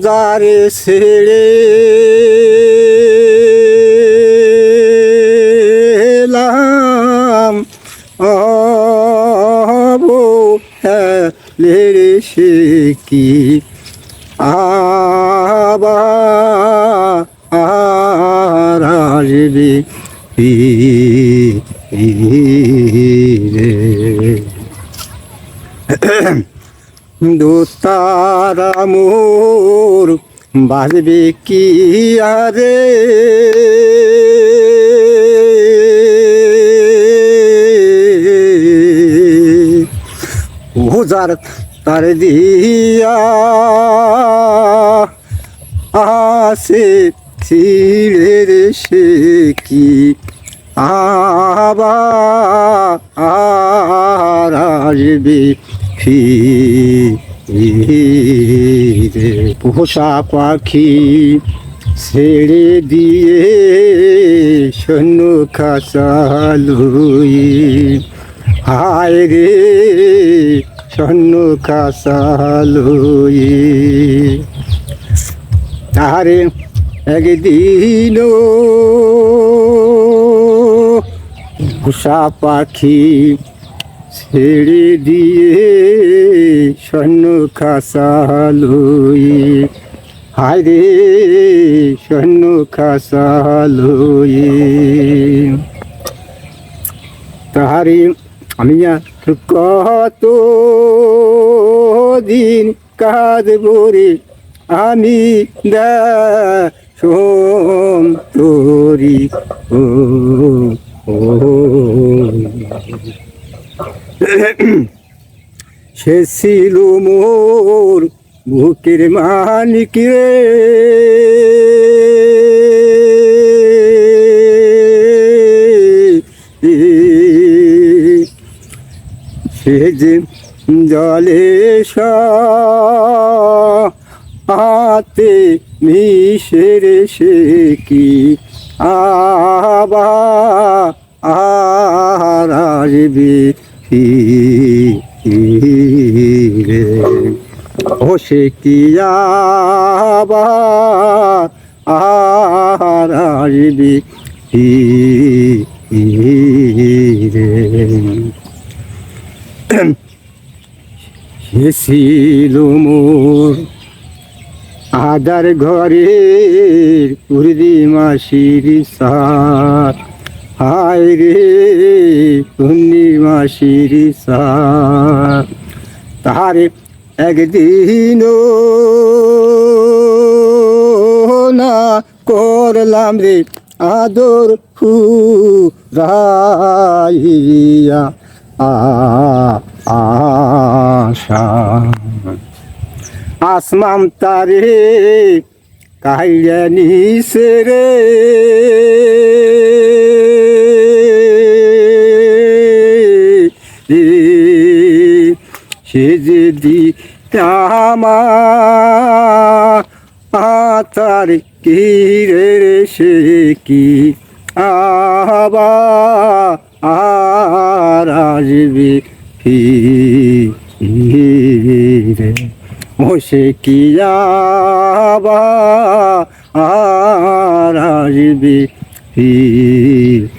যারে ছেড়ে এলাম। অবহেলের সে কি? আবার আসবে ফিরে দোতারা বাজবে কি আরে? ওজার তার দিয়া আসে ছিড়ের সে কি আবার আসবে? ফিরে পোষা পাখি ছেড়ে দিয়ে সৈন্য খাসালুই। হায় রে সৈন্য খাসালুই। তারে একদিন পোষা পাখি ছেড়ে দিয়ে স্বর্ণ খাসালুই। হায় রে, স্বর্ণ খাসালুই। তাহারে, আমি কত দিন কাঁদব রে, আমি দা সোম তোরি ও ও। সে ছিল মোর বুকের মানিক রে। সে যে জলে হাতে মিশের সে কি আবা আর ফিরে সে কি আবার আর সে মোর আদার ঘরের পূর্ণিমাসির সার। হায় রে পূর্ণিমাসির সার তাহারে একদিন না করলাম রে আদর হু রাইয়া আশা। আসমাম তারে কাহিয়া নিছে রে। সে যে দি তার কি রে, সে কি আবা আর আসবে ফিরে মোশে কিয়াবা আর আসবে ফিরে